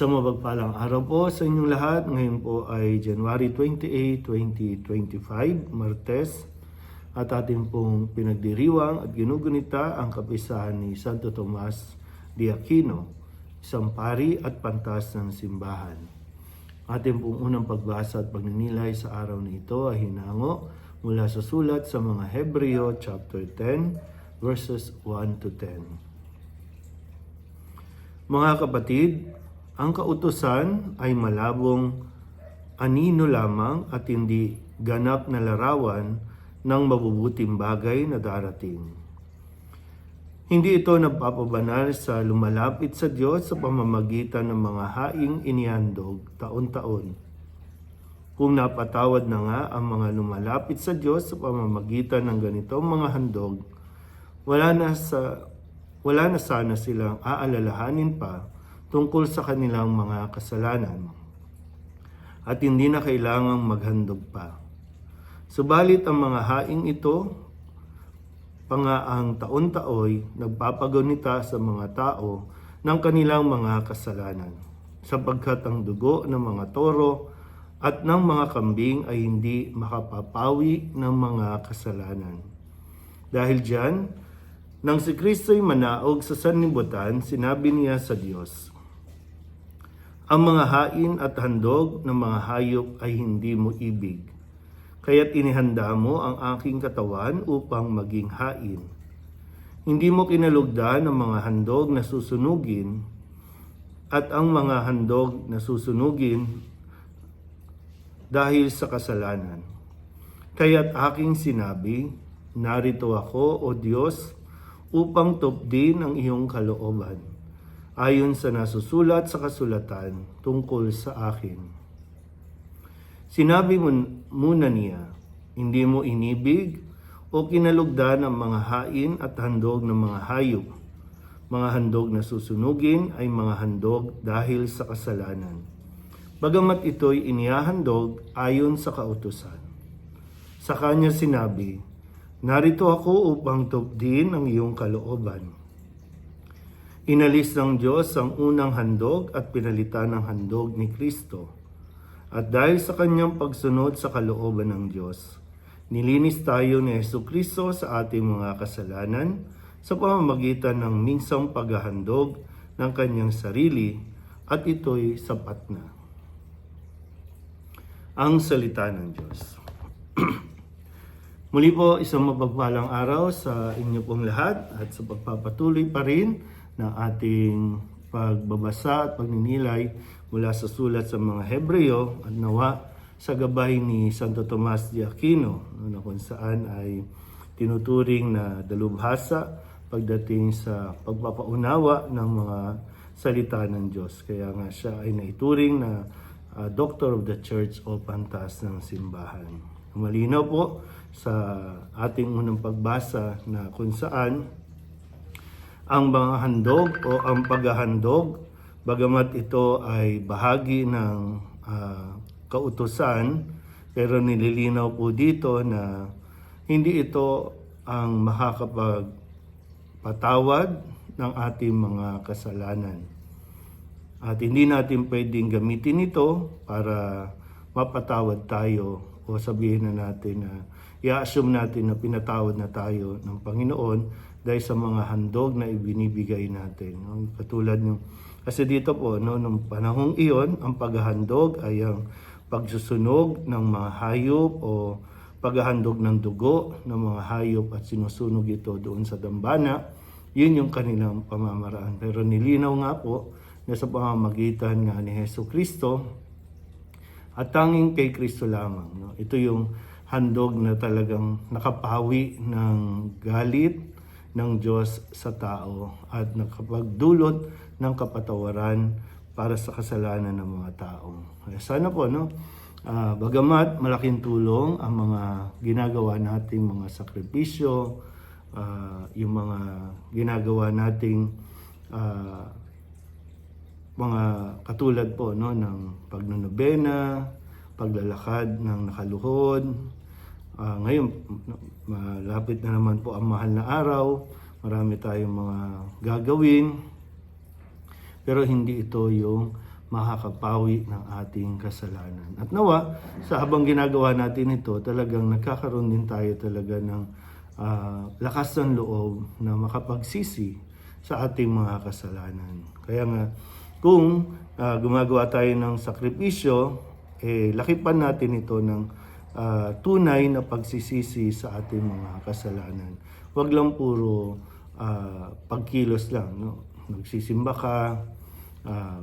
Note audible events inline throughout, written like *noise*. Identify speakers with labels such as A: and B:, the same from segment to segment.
A: Sa mabagpalang araw po sa inyong lahat, ngayon po ay January 28, 2025, Martes, at ating pong pinagdiriwang at ginugunita ang kapisahan ni Santo Tomas de Aquino, isang pari at pantas ng simbahan. Ating pong unang pagbasa at pagninilay sa araw na ito ay hinango mula sa sulat sa mga Hebreo chapter 10 verses 1 to 10. Mga kapatid, ang kautusan ay malabong anino lamang at hindi ganap na larawan ng mabubuting bagay na darating. Hindi ito nagpapabanal sa lumalapit sa Diyos sa pamamagitan ng mga haing inihandog taon-taon. Kung napatawad na nga ang mga lumalapit sa Diyos sa pamamagitan ng ganitong mga handog, wala na sa wala na sana silang aalalahanin pa tungkol sa kanilang mga kasalanan. At hindi na kailangang maghandog pa. Subalit ang mga haing ito, pangaang taon-taoy, nagpapagunita sa mga tao ng kanilang mga kasalanan, sapagkat ang dugo ng mga toro at ng mga kambing ay hindi makapapawi ng mga kasalanan. Dahil diyan, nang si Kristo'y manaog sa sanlibutan, sinabi niya sa Diyos, Ang mga hain at handog ng mga hayop ay hindi mo ibig, kaya't inihanda mo ang aking katawan upang maging hain. Hindi mo kinalugdan ang mga handog na susunugin at ang mga handog na susunugin dahil sa kasalanan. Kaya't aking sinabi, narito ako, O Diyos, upang tupdin ang iyong kalooban, ayon sa nasusulat sa kasulatan tungkol sa akin. Sinabi mo muna niya, hindi mo inibig o kinalugdan ang mga hain at handog ng mga hayop. Mga handog na susunugin ay mga handog dahil sa kasalanan. Bagamat ito'y inihahandog ayon sa kautusan. Sa kanya sinabi, Narito ako upang tupdin ang iyong kalooban. Inalis ng Diyos ang unang handog at pinalitan ng handog ni Kristo. At dahil sa kanyang pagsunod sa kalooban ng Diyos, nilinis tayo ni Yesu Kristo sa ating mga kasalanan sa pamamagitan ng minsang paghahandog ng kanyang sarili at ito'y sapat na. Ang salita ng Diyos. *clears throat* Muli po, isang mapagpalang araw sa inyo pong lahat at sa pagpapatuloy pa rin ng ating pagbabasa at pagninilay mula sa sulat sa mga Hebreo at nawa sa gabay ni Santo Tomas de Aquino na kung saan ay tinuturing na dalubhasa pagdating sa pagpapaunawa ng mga salita ng Diyos. Kaya nga siya ay naituring na uh, Doctor of the Church o Pantas ng Simbahan. Malinaw po sa ating unang pagbasa na kung saan ang mga handog o ang paghahandog, bagamat ito ay bahagi ng uh, kautusan, pero nililinaw po dito na hindi ito ang makakapagpatawad ng ating mga kasalanan. At hindi natin pwedeng gamitin ito para mapatawad tayo o sabihin na natin na i-assume natin na pinatawad na tayo ng Panginoon dahil sa mga handog na ibinibigay natin. No? Katulad ng kasi dito po no nung panahong iyon ang paghahandog ay ang pagsusunog ng mga hayop o paghahandog ng dugo ng mga hayop at sinusunog ito doon sa dambana. Yun yung kanilang pamamaraan. Pero nilinaw nga po na sa pamamagitan nga ni Heso Kristo at tanging kay Kristo lamang. No? Ito yung handog na talagang nakapawi ng galit ng Diyos sa tao at nakapagdulot ng kapatawaran para sa kasalanan ng mga tao. Sana po, no? Uh, bagamat malaking tulong ang mga ginagawa nating mga sakripisyo, uh, yung mga ginagawa nating uh, mga katulad po no ng pagnonobena, paglalakad ng nakaluhod. Uh, ngayon malapit na naman po ang mahal na araw. Marami tayong mga gagawin. Pero hindi ito yung makakapawi ng ating kasalanan. At nawa, sa habang ginagawa natin ito, talagang nagkakaroon din tayo talaga ng ah, lakas ng loob na makapagsisi sa ating mga kasalanan. Kaya nga, kung ah, gumagawa tayo ng sakripisyo, eh, lakipan natin ito ng ah, tunay na pagsisisi sa ating mga kasalanan. Huwag lang puro ah, pagkilos lang. No? Nagsisimba ka, ah,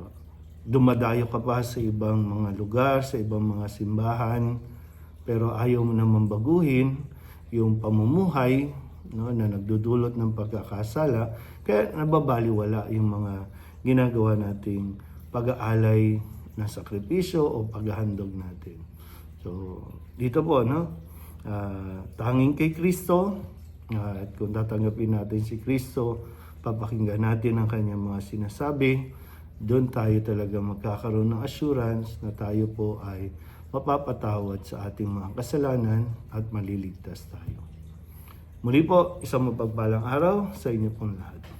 A: dumadayo ka pa sa ibang mga lugar, sa ibang mga simbahan, pero ayaw mo naman baguhin yung pamumuhay no, na nagdudulot ng pagkakasala, kaya nababaliwala yung mga ginagawa nating pag-aalay na sakripisyo o paghahandog natin. So, dito po, no? ah, tanging kay Kristo, ah, at kung tatanggapin natin si Kristo, papakinggan natin ang kanyang mga sinasabi, doon tayo talaga magkakaroon ng assurance na tayo po ay mapapatawad sa ating mga kasalanan at maliligtas tayo. Muli po, isang mapagpalang araw sa inyo pong lahat.